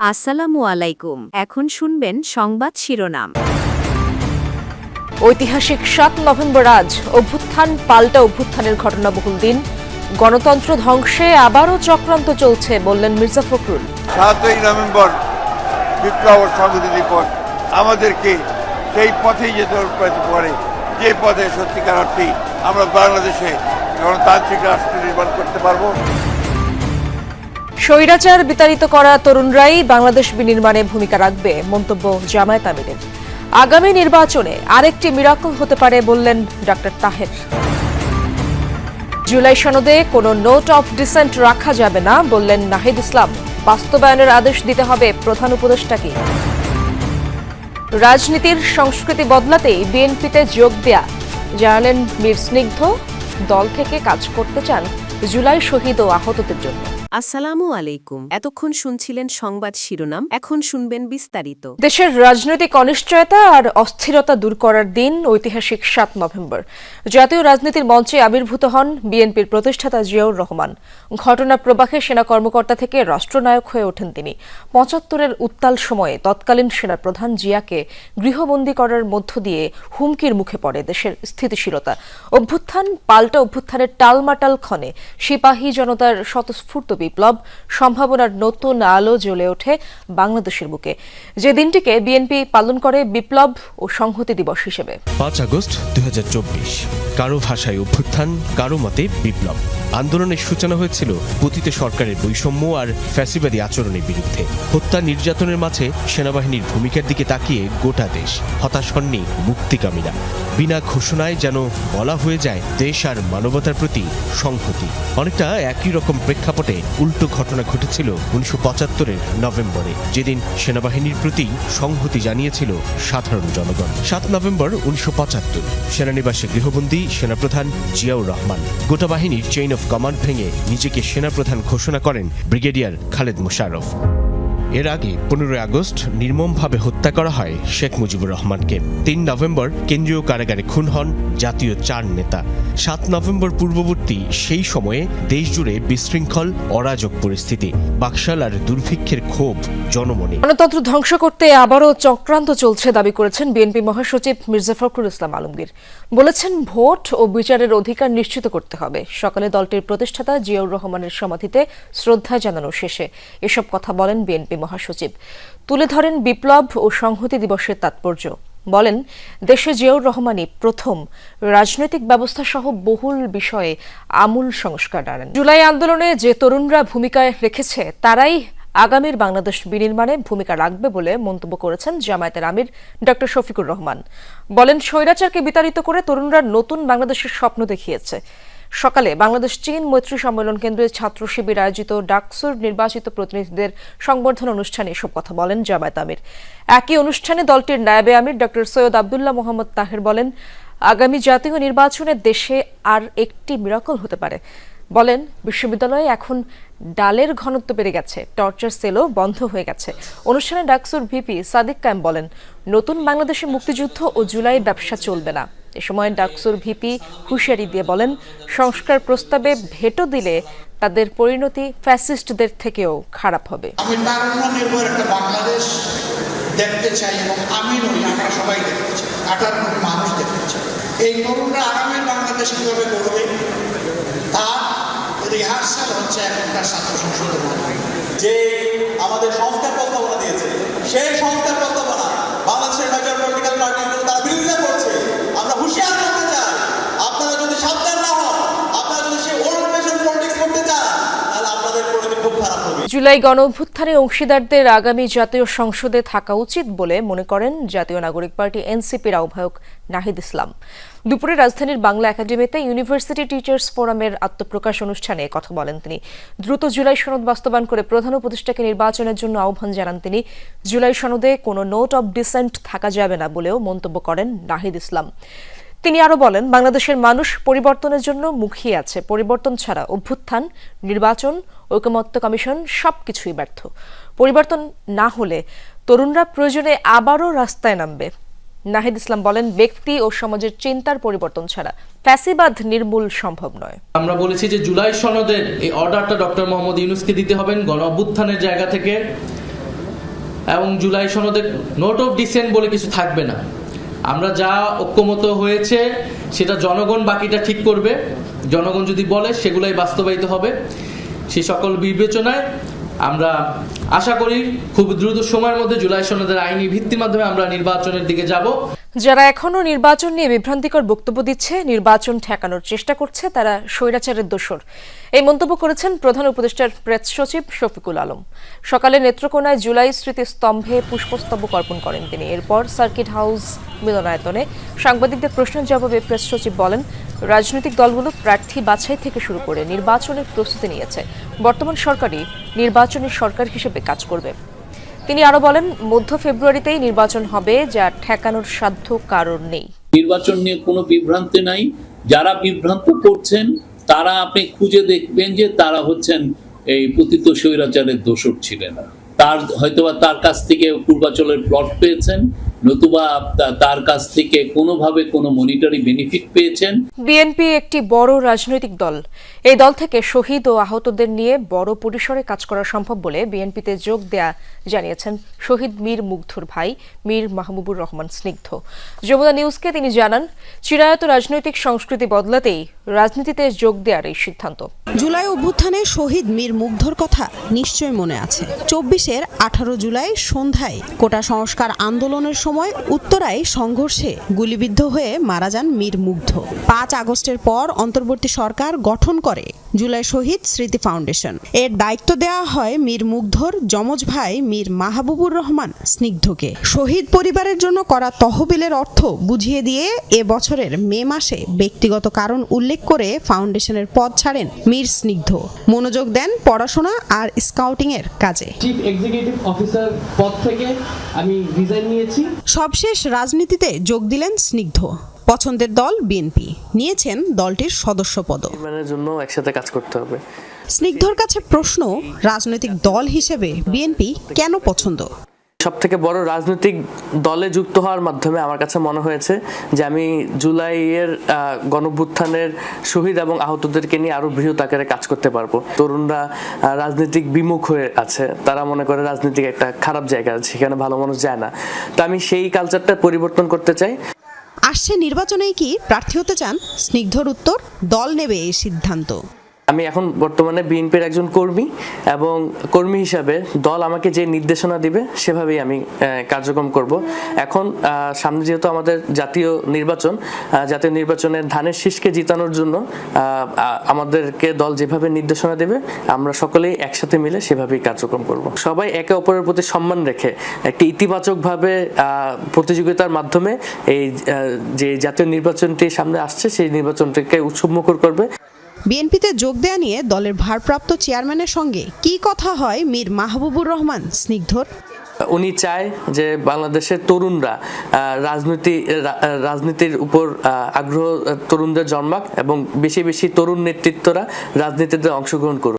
আসসালামু আলাইকুম। এখন শুনবেন সংবাদ শিরোনাম। ঐতিহাসিক সাত নভেম্বর আজ অভ্যুত্থান পাল্টা অভ্যুত্থানের ঘটনাবহুল দিন। গণতন্ত্র ধ্বংসে আবারও চক্রান্ত চলছে বললেন মির্জা ফখরুল। সাতই নভেম্বর বিপ্লব ও সংহতি দিবস। আমাদেরকে সেই পথেই যেতে পারে। যে পথে সত্যিকার অর্থেই আমরা বাংলাদেশে গণতান্ত্রিক রাষ্ট্র নির্মাণ করতে পারব। স্বৈরাচার বিতাড়িত করা তরুণরাই বাংলাদেশ বিনির্মাণে ভূমিকা রাখবে, মন্তব্য জামায়াত আমিরের। আগামী নির্বাচনে আরেকটি মিরাকল হতে পারে বললেন ডক্টর তাহের। জুলাই সনদে কোনো নোট অফ ডিসেন্ট রাখা যাবে না বললেন নাহিদ ইসলাম। বাস্তবায়নের আদেশ দিতে হবে প্রধান উপদেষ্টাকে। রাজনীতির সংস্কৃতি বদলাতেই বিএনপিতে যোগ দেয়া। জানালেন মীর স্নিগ্ধ, দল থেকে কাজ করতে চান জুলাই শহীদ ও আহতদের জন্য। আসসালামু আলাইকুম। এতক্ষণ শুনছিলেন সংবাদ শিরোনাম, এখন শুনবেন বিস্তারিত। দেশের রাজনৈতিক অনিশ্চয়তা আর অস্থিরতা দূর করার দিন, ঐতিহাসিক সাত নভেম্বর। জাতীয় রাজনীতির মঞ্চে আবির্ভূত হন বিএনপির প্রতিষ্ঠাতা জিয়াউর রহমান। ঘটনা প্রবাহে সেনা কর্মকর্তা থেকে রাষ্ট্রনায়ক হয়ে ওঠেন তিনি। পঁচাত্তরের উত্তাল সময়ে তৎকালীন সেনা প্রধান জিয়াকে গৃহবন্দী করার মধ্য দিয়ে হুমকির মুখে পড়ে দেশের স্থিতিশীলতা। অভ্যুত্থান, পাল্টা অভ্যুত্থানের টালমাটাল ক্ষণে সিপাহী জনতার স্বতঃস্ফূর্ত বিপ্লব সম্ভাবনার নতুন আলো জ্বলে ওঠে বাংলাদেশের বুকে। যে দিনটিকে বিএনপি পালন করে বিপ্লব ও সংহতি দিবস হিসেবে। পাঁচ আগস্ট দু হাজার চব্বিশ। কারও ভাষায় অভ্যুত্থান, কারও মতে বিপ্লব। আন্দোলনের সূচনা হয়েছিল পতিত সরকারের বৈষম্য আর ফ্যাসিবাদী আচরণের বিরুদ্ধে। হত্যা নির্যাতনের মাঝে সেনাবাহিনীর ভূমিকার দিকে তাকিয়ে গোটা দেশ হতাশ হননি মুক্তিকামীরা। বিনা ঘোষণায় যেন বলা হয়ে যায়, দেশ আর মানবতার প্রতি সংহতি। অনেকটা একই রকম প্রেক্ষাপটে উল্টো ঘটনা ঘটেছিল উনিশশো পঁচাত্তরের নভেম্বরে, যেদিন সেনাবাহিনীর প্রতি সংহতি জানিয়েছিল সাধারণ জনগণ। সাত নভেম্বর উনিশশো পঁচাত্তর, সেনানিবাসে গৃহবন্দী সেনাপ্রধান জিয়াউর রহমান। গোটা বাহিনীর চেইন অফ কমান্ড ভেঙে নিজেকে সেনাপ্রধান ঘোষণা করেন ব্রিগেডিয়ার খালেদ মুশারফ এর আগে পনেরোই আগস্ট নির্মমভাবে হত্যা করা হয় শেখ মুজিবুর রহমানকে। তিন নভেম্বর কেন্দ্রীয় কারাগারে খুন হন জাতীয় চার নেতা। সাত নভেম্বর পূর্ববর্তী সেই সময়ে দেশজুড়ে বিশৃঙ্খল, অরাজক পরিস্থিতি, বাকশাল আর দুর্ভিক্ষের ক্ষোভ, জনমনে। গণতন্ত্র ধ্বংস করতে আবারও চক্রান্ত চলছে দাবি করেছেন বিএনপি মহাসচিব মির্জা ফখরুল ইসলাম আলমগীর। বলেছেন ভোট ও বিচারের অধিকার নিশ্চিত করতে হবে। সকালে দলটির প্রতিষ্ঠাতা জিয়াউর রহমানের সমাধিতে শ্রদ্ধা জানানো শেষে এসব কথা বলেন বিএনপি মহাসচিব। তুলে ধরেন বিপ্লব ও সংহতি দিবসের তাৎপর্য। বলেন, দেশে জিয়াউর রহমানই প্রথম রাজনৈতিক ব্যবস্থা সহ বহুল বিষয়ে আমূল সংস্কার আনেন। জুলাই আন্দোলনে যে তরুণরা ভূমিকায় রেখেছে, তারাই আগামীর বাংলাদেশ বিনির্মাণে ভূমিকা রাখবে বলে মন্তব্য করেছেন জামায়াতের আমির ডক্টর শফিকুর রহমান। বলেন, স্বৈরাচারকে বিতাড়িত করে তরুণরা নতুন বাংলাদেশের স্বপ্ন দেখিয়েছে। সকালে বাংলাদেশ চীন মৈত্রী সম্মেলন কেন্দ্রে ছাত্র শিবির আয়োজিত ডাকসুর নির্বাচিত প্রতিনিধিদের সংবর্ধনা অনুষ্ঠানে এসব কথা বলেন জামায়াত আমির। একই অনুষ্ঠানে দলটির নায়াবে আমির ডক্টর সৈয়দ আবদুল্লাহ মোহাম্মদ তাহের বলেন আগামী জাতীয় নির্বাচনে দেশে আর একটি মিরাকল হতে পারে। বলেন, বিশ্ববিদ্যালয়ে এখন ডালের ঘনত্ব বেড়ে গেছে, টর্চার সেলও বন্ধ হয়ে গেছে। অনুষ্ঠানে ডাকসুর ভিপি সাদিক কায়েম বলেন, নতুন বাংলাদেশে মুক্তিযুদ্ধ ও জুলাই ব্যবসা চলবে না। এ সময় ডাকসুর ভিপি হুঁশিয়ারি দিয়ে বলেন, সংস্কার প্রস্তাবে ভেটো দিলে তাদের পরিণতি ফ্যাসিস্টদের থেকেও খারাপ হবে। বাংলাদেশ দেখতে চাই এবং আমি নই আমরা সবাই দেখতে চাই আঠারো কোটি মানুষ চাই এই তরুণরা আগামী বাংলাদেশ কীভাবে করবে তার রিহার্সাল হচ্ছে এখনকার ছাত্র সংসদের যে আমাদের সংস্কার প্রস্তাবনা দিয়েছে, সেই সংস্কার প্রস্তাবনা জুলাই গণ অভ্যুত্থানে অংশীদারদের আগামী জাতীয় সংসদে থাকা উচিত বলে মনে করেন জাতীয় নাগরিক পার্টি এনসিপির আহ্বায়ক নাহিদ ইসলাম। দুপুরে রাজধানীর বাংলা একাডেমিতে ইউনিভার্সিটি টিচার্স ফোরামের আত্মপ্রকাশ অনুষ্ঠানে কথা বলেন তিনি। দ্রুত জুলাই সনদ বাস্তবায়ন করে প্রধান উপদেষ্টাকে নির্বাচনের জন্য আহ্বান জানান তিনি। জুলাই সনদে কোনো নোট অব ডিসেন্ট থাকা যাবে না বলেও মন্তব্য করেন নাহিদ ইসলাম। তিনি আরও বলেন, বাংলাদেশের মানুষ পরিবর্তনের জন্য মুখিয়ে আছে। পরিবর্তন ছাড়া অভ্যুত্থান, নির্বাচন, ঐকমত্য কমিশন সবকিছুই ব্যর্থ। পরিবর্তন না হলে তরুণরা প্রয়োজনে আবারও রাস্তায় নামবে। নাহিদ ইসলাম বলেন, ব্যক্তি ও সমাজের চিন্তার পরিবর্তন ছাড়া ফ্যাসিবাদ নির্মূল সম্ভব নয়। আমরা বলেছি যে জুলাই সনদের এই অর্ডারটা ডক্টর মোহাম্মদ ইউনুসকে দিতে হবেন গণ অভ্যুত্থানের জায়গা থেকে। এবং জুলাই সনদে নোট অফ ডিসেন্ট বলে কিছু থাকবে না। আমরা যা ঐক্যমত হয়েছে, সেটা জনগণ বাকিটা ঠিক করবে। জনগণ যদি বলে, সেগুলাই বাস্তবায়িত হবে। সে সকল বিবেচনায় আমরা আশা করি খুব দ্রুত সময়ের মধ্যে জুলাই সনদের আইনি ভিত্তির মাধ্যমে আমরা নির্বাচনের দিকে যাব। যারা এখনও নির্বাচন নিয়ে বিভ্রান্তিকর বক্তব্য দিচ্ছে, নির্বাচন ঠেকানোর চেষ্টা করছে তারা স্বৈরাচারের দোষর। এই মন্তব্য করেছেন প্রধান উপদেষ্টার প্রেস সচিব শফিকুল আলম। সকালে নেত্রকোনায় জুলাই স্মৃতি স্তম্ভে পুষ্পস্তবক অর্পণ করেন তিনি। এরপর সার্কিট হাউস মিলনায়তনে সাংবাদিকদের প্রশ্নের জবাবে প্রেস সচিব বলেন, রাজনৈতিক দলগুলো প্রার্থী বাছাই থেকে শুরু করে নির্বাচনের প্রস্তুতি নিয়েছে। বর্তমান সরকারই নির্বাচনী সরকার হিসেবে কাজ করবে। তিনি আরও বলেন, মধ্য ফেব্রুয়ারিতেই নির্বাচন হবে, যা ঠেকানোর সাধ্য কারণ নেই। নির্বাচন নিয়ে কোনো বিভ্রান্তি নাই। যারা বিভ্রান্ত করছেন, তারা আপনি খুঁজে দেখবেন যে তারা হচ্ছেন এই পতিত স্বৈরাচারের দোষর ছিলেন। তার হয়তোবা তার কাছ থেকে পূর্বাচলের প্লট পেয়েছেন নতুবা তার কাছ থেকে কোনোভাবে কোনো মনিটারি বেনিফিট পেয়েছেন? বিএনপি একটি বড় রাজনৈতিক দল। এই দল থেকে শহীদ ও আহতদের নিয়ে বড় পরিসরে কাজ করা সম্ভব বলে বিএনপিতে যোগ দেয়া জানিয়েছেন শহীদ মীর মুগ্ধর ভাই মীর মাহবুবুর রহমান স্নিগ্ধ। যমুনা নিউজকে তিনি জানান চিরায়ত রাজনৈতিক সংস্কৃতি বদলাতেই রাজনীতিতে যোগ দেওয়ার এই সিদ্ধান্ত। জুলাই অভ্যুত্থানে শহীদ মীর মুগ্ধর কথা নিশ্চয় মনে আছে। চব্বিশের আঠারো জুলাই সন্ধ্যায় কোটা সংস্কার আন্দোলনের সময় উত্তরায় সংঘর্ষে গুলিবিদ্ধ হয়ে মারা যান মীর মুগ্ধ। পাঁচ আগস্টের পর অন্তর্বর্তী সরকার গঠন করে জুলাই শহীদ স্মৃতি ফাউন্ডেশন। এর দায়িত্ব দেওয়া হয় মীর মুগ্ধর যমজ ভাই মীর মাহবুবুর রহমান স্নিগ্ধকে। শহীদ পরিবারের জন্য করা তহবিলের অর্থ বুঝিয়ে দিয়ে এ বছরের মে মাসে ব্যক্তিগত কারণ উল্লেখ করে ফাউন্ডেশনের পদ ছাড়েন মীর স্নিগ্ধ। মনোযোগ দেন পড়াশোনা আর স্কাউটিং এর কাজে। চিফ এক্সিকিউটিভ অফিসার পদ থেকে আমি রিজাইন নিয়েছি। সবশেষ রাজনীতিতে যোগ দিলেন স্নিগ্ধ। পছন্দের দল বিএনপি। নিয়েছেন দলটির সদস্য পদ জন্য একসাথে কাজ করতে হবে। স্নিগ্ধর কাছে প্রশ্ন রাজনৈতিক দল হিসেবে বিএনপি কেন পছন্দ? সব থেকে বড় রাজনৈতিক দলে যুক্ত হওয়ার মাধ্যমে আমার কাছে মনে হয়েছে যে আমি জুলাইয়ের গণভ্যুত্থানের শহীদ এবং আহতদেরকে নিয়ে আরও বৃহৎ আকারে কাজ করতে পারব। তরুণরা রাজনৈতিক বিমুখ হয়ে আছে। তারা মনে করে রাজনীতিক একটা খারাপ জায়গা সেখানে ভালো মানুষ যায় না। তো আমি সেই কালচারটা পরিবর্তন করতে চাই। আসছে নির্বাচনেই কি প্রার্থী হতে চান? স্নিগ্ধর উত্তর, দল নেবে এই সিদ্ধান্ত। আমি এখন বর্তমানে বিএনপির একজন কর্মী এবং কর্মী হিসাবে দল আমাকে যে নির্দেশনা দিবে, সেভাবেই আমি কার্যক্রম করব। এখন সামনে যেহেতু আমাদের জাতীয় নির্বাচন জাতীয় নির্বাচনে ধানের শীষকে জিতানোর জন্য আমাদেরকে দল যেভাবে নির্দেশনা দেবে, আমরা সকলেই একসাথে মিলে সেভাবেই কার্যক্রম করব। সবাই একে অপরের প্রতি সম্মান রেখে, একটি ইতিবাচকভাবে প্রতিযোগিতার মাধ্যমে এই যে জাতীয় নির্বাচনটি সামনে আসছে, সেই নির্বাচনটিকে উৎসবমুখর করবে। বিএনপিতে যোগ দেয়া নিয়ে দলের ভারপ্রাপ্ত চেয়ারম্যানের সঙ্গে কি কথা হয় মীর মাহবুবুর রহমান? স্নিগ্ধর। উনি চায় যে বাংলাদেশের তরুণরা রাজনীতি রাজনীতির উপর আগ্রহ তরুণদের জন্মাক এবং বেশি বেশি তরুণ নেতৃত্বরা রাজনীতিতে অংশগ্রহণ করুক।